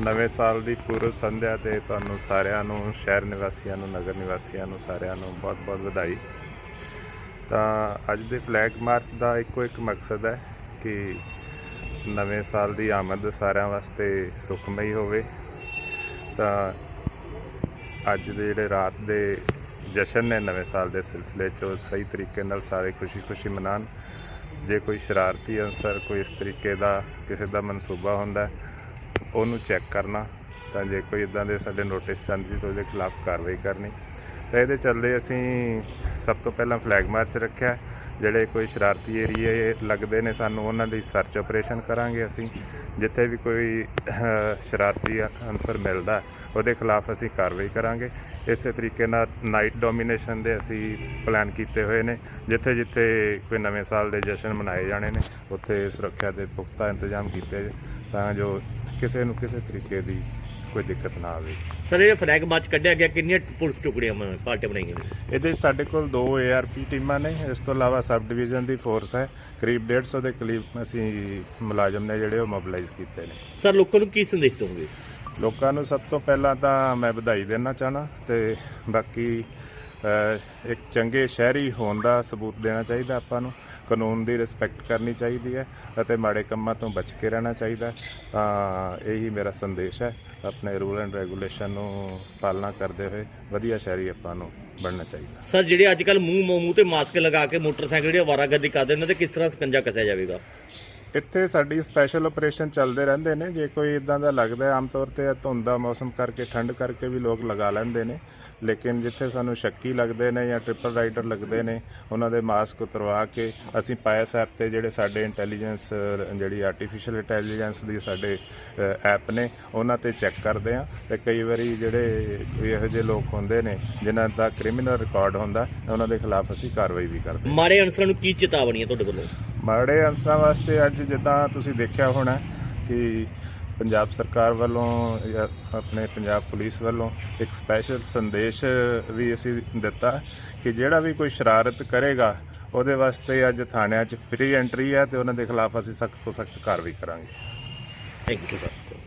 ਨਵੇਂ ਸਾਲ ਦੀ ਪੂਰਵ ਸੰਧਿਆ ਤੇ ਤੁਹਾਨੂੰ ਸਾਰਿਆਂ ਨੂੰ ਸ਼ਹਿਰ ਨਿਵਾਸੀਆਂ ਨੂੰ ਨਗਰ ਨਿਵਾਸੀਆਂ ਨੂੰ ਸਾਰਿਆਂ ਨੂੰ ਬਹੁਤ-ਬਹੁਤ ਵਧਾਈ। ਤਾਂ ਅੱਜ ਦੇ ਫਲੈਗ ਮਾਰਚ ਦਾ ਇੱਕੋ ਇੱਕ ਮਕਸਦ ਹੈ ਕਿ ਨਵੇਂ ਸਾਲ ਦੀ ਆਮਦ ਸਾਰਿਆਂ ਵਾਸਤੇ ਸੁਖਮਈ ਹੋਵੇ। ਤਾਂ ਅੱਜ ਦੇ ਜਿਹੜੇ ਰਾਤ ਦੇ ਜਸ਼ਨ ਨੇ ਨਵੇਂ ਸਾਲ ਦੇ ਸਿਲਸਿਲੇ 'ਚ ਉਹ ਸਹੀ ਤਰੀਕੇ ਨਾਲ ਸਾਰੇ ਖੁਸ਼ੀ-ਖੁਸ਼ੀ ਮਨਾਉਣ। ਜੇ ਕੋਈ ਸ਼ਰਾਰਤੀ ਅਨਸਰ ਕੋਈ ਇਸ ਤਰੀਕੇ ਦਾ ਕਿਸੇ ਦਾ ਮਨਸੂਬਾ ਹੁੰਦਾ ਹੈ, ਉਹਨੂੰ ਚੈੱਕ ਕਰਨਾ, ਤਾਂ ਜੇ ਕੋਈ ਇਦਾਂ ਦੇ ਸਾਡੇ ਨੋਟਿਸ ਜਾਂਦੀ ਤਾਂ ਉਹਦੇ ਖਿਲਾਫ ਕਾਰਵਾਈ ਕਰਨੀ। ਤਾਂ ਇਹਦੇ ਚੱਲਦੇ ਅਸੀਂ ਸਭ ਤੋਂ ਪਹਿਲਾਂ ਫਲੈਗ ਮਾਰਚ ਰੱਖਿਆ। ਜਿਹੜੇ ਕੋਈ ਸ਼ਰਾਰਤੀ ਏਰੀਏ ਲੱਗਦੇ ਨੇ ਸਾਨੂੰ, ਉਹਨਾਂ ਦੀ ਸਰਚ ਆਪਰੇਸ਼ਨ ਕਰਾਂਗੇ ਅਸੀਂ। ਜਿੱਥੇ ਵੀ ਕੋਈ ਸ਼ਰਾਰਤੀ ਅਨਸਰ ਮਿਲਦਾ, ਉਹਦੇ ਖਿਲਾਫ ਅਸੀਂ ਕਾਰਵਾਈ ਕਰਾਂਗੇ। ਇਸੇ ਤਰੀਕੇ ਨਾਲ ਨਾਈਟ ਡੋਮੀਨੇਸ਼ਨ ਦੇ ਅਸੀਂ ਪਲਾਨ ਕੀਤੇ ਹੋਏ ਨੇ। ਜਿੱਥੇ ਜਿੱਥੇ ਕੋਈ ਨਵੇਂ ਸਾਲ ਦੇ ਜਸ਼ਨ ਮਨਾਏ ਜਾਣੇ ਨੇ, ਉੱਥੇ ਸੁਰੱਖਿਆ ਦੇ ਪੁਖਤਾ ਇੰਤਜ਼ਾਮ ਕੀਤੇ ਤਾਂ ਜੋ ਕਿਸੇ ਨੂੰ ਕਿਸੇ ਤਰੀਕੇ ਦੀ ਕੋਈ ਦਿੱਕਤ ਨਾ ਆਵੇ। ਸਰ ਇਹ ਫਲੈਗ ਮਾਰਚ ਕੱਢਿਆ ਗਿਆ ਕਿੰਨੀਆਂ ਪੁਲਿਸ ਟੁਕੜੀਆਂ ਮ- ਪਾਰਟੀਆਂ ਬਣਾਈਆਂ ਨੇ? ਇਹਦੇ 'ਚ ਸਾਡੇ ਕੋਲ ਦੋ ਏਆਰਪੀ ਟੀਮਾਂ ਨੇ ਇਸ ਤੋਂ ਇਲਾਵਾ ਸਬ ਡਿਵੀਜ਼ਨ ਦੀ ਫੋਰਸ ਹੈ। ਕਰੀਬ 150 ਦੇ ਕਰੀਬ ਅਸੀਂ ਮੁਲਾਜ਼ਮ ਨੇ ਜਿਹੜੇ ਉਹ ਮੋਬਿਲਾਈਜ਼ ਕੀਤੇ ਨੇ। ਸਰ ਲੋਕਾਂ ਨੂੰ ਕੀ ਸੰਦੇਸ਼ ਦਵੋਗੇ ਲੋਕਾਂ ਨੂੰ ਸਭ ਤੋਂ ਪਹਿਲਾਂ ਤਾਂ ਮੈਂ ਵਧਾਈ ਦੇਣਾ ਚਾਹਨਾ ਤੇ ਬਾਕੀ ਇੱਕ ਚੰਗੇ ਸ਼ਹਿਰੀ ਹੋਣ ਦਾ ਸਬੂਤ ਦੇਣਾ ਚਾਹੀਦਾ ਆਪਾਂ ਨੂੰ। ਕਾਨੂੰਨ ਦੀ ਰਿਸਪੈਕਟ ਕਰਨੀ ਚਾਹੀਦੀ ਹੈ ਅਤੇ ਮਾੜੇ ਕੰਮਾਂ ਤੋਂ ਬਚ ਕੇ ਰਹਿਣਾ ਚਾਹੀਦਾ। ਤਾਂ ਇਹੀ ਮੇਰਾ ਸੰਦੇਸ਼ ਹੈ। ਆਪਣੇ ਰੂਲ ਐਂਡ ਰੈਗੂਲੇਸ਼ਨ ਨੂੰ ਪਾਲਣਾ ਕਰਦੇ ਹੋਏ ਵਧੀਆ ਸ਼ਹਿਰੀ ਆਪਾਂ ਨੂੰ ਬਣਨਾ ਚਾਹੀਦਾ। ਸਰ, ਜਿਹੜੇ ਅੱਜ ਕੱਲ ਮੂੰਹ ਮੂੰਹ ਤੇ ਮਾਸਕ ਲਗਾ ਕੇ ਮੋਟਰਸਾਈਕਲ, ਜਿਹੜੇ ਅਵਾਰਾਗਰਦੀ ਕਰਦੇ ਉਹਨਾਂ ਤੇ ਕਿਸ ਤਰ੍ਹਾਂ ਸਕੰਜਾ ਕੱਸਿਆ ਜਾਵੇਗਾ? ਇੱਥੇ ਸਾਡੀ ਸਪੈਸ਼ਲ ਆਪਰੇਸ਼ਨ ਚੱਲਦੇ ਰਹਿੰਦੇ ਨੇ। ਜੇ ਕੋਈ ਇਦਾਂ ਦਾ ਲੱਗਦਾ ਹੈ, ਆਮ ਤੌਰ ਤੇ ਇਹ ਧੁੰਦ ਦਾ ਮੌਸਮ ਕਰਕੇ ਠੰਡ ਕਰਕੇ ਵੀ ਲੋਕ ਲਗਾ ਲੈਂਦੇ ਨੇ। ਲੇਕਿਨ ਜਿੱਥੇ ਸਾਨੂੰ ਸ਼ੱਕੀ ਲੱਗਦੇ ਨੇ ਜਾਂ ਟ੍ਰਿਪਲ ਰਾਈਡਰ ਲੱਗਦੇ ਨੇ ਉਹਨਾਂ ਦੇ ਮਾਸਕ ਉਤਰਵਾ ਕੇ ਅਸੀਂ ਪਾਇਸ ਐਪ ਤੇ ਜਿਹੜੇ ਸਾਡੇ ਇੰਟੈਲੀਜੈਂਸ ਜਿਹੜੀ ਆਰਟੀਫੀਸ਼ੀਅਲ ਇੰਟੈਲੀਜੈਂਸ ਦੀ ਸਾਡੇ ਐਪ ਨੇ ਉਹਨਾਂ ਤੇ ਚੈੱਕ ਕਰਦੇ ਆ ਤੇ ਕਈ ਵਾਰੀ ਜਿਹੜੇ ਕੋਈ ਇਹੋ ਜਿਹੇ ਲੋਕ ਹੁੰਦੇ ਨੇ ਜਿਨ੍ਹਾਂ ਦਾ ਕ੍ਰਿਮੀਨਲ ਰਿਕਾਰਡ ਹੁੰਦਾ ਉਹਨਾਂ ਦੇ ਖਿਲਾਫ ਅਸੀਂ ਕਾਰਵਾਈ ਵੀ ਕਰਦੇ ਹਾਂ। ਮਾੜੇ ਅਨਸਰਾਂ ਨੂੰ ਕੀ ਚੇਤਾਵਨੀ ਹੈ ਤੁਹਾਡੇ ਵੱਲੋਂ? ਮਾੜੇ ਅਨਸਰਾਂ ਵਾਸਤੇ ਅੱਜ ਜਿੱਦਾਂ ਤੁਸੀਂ ਦੇਖਿਆ ਹੋਣਾ ਕਿ ਪੰਜਾਬ ਸਰਕਾਰ ਵੱਲੋਂ ਜਾਂ ਆਪਣੇ ਪੰਜਾਬ ਪੁਲਿਸ ਵੱਲੋਂ ਇੱਕ ਸਪੈਸ਼ਲ ਸੰਦੇਸ਼ ਵੀ ਅਸੀਂ ਦਿੱਤਾ ਕਿ ਜਿਹੜਾ ਵੀ ਕੋਈ ਸ਼ਰਾਰਤ ਕਰੇਗਾ, ਉਹਦੇ ਵਾਸਤੇ ਅੱਜ ਥਾਣਿਆਂ 'ਚ ਫ੍ਰੀ ਐਂਟਰੀ ਹੈ ਤੇ ਉਹਨਾਂ ਦੇ ਖਿਲਾਫ ਅਸੀਂ ਸਖਤ ਤੋਂ ਸਖਤ ਕਾਰਵਾਈ ਕਰਾਂਗੇ। Thank you sir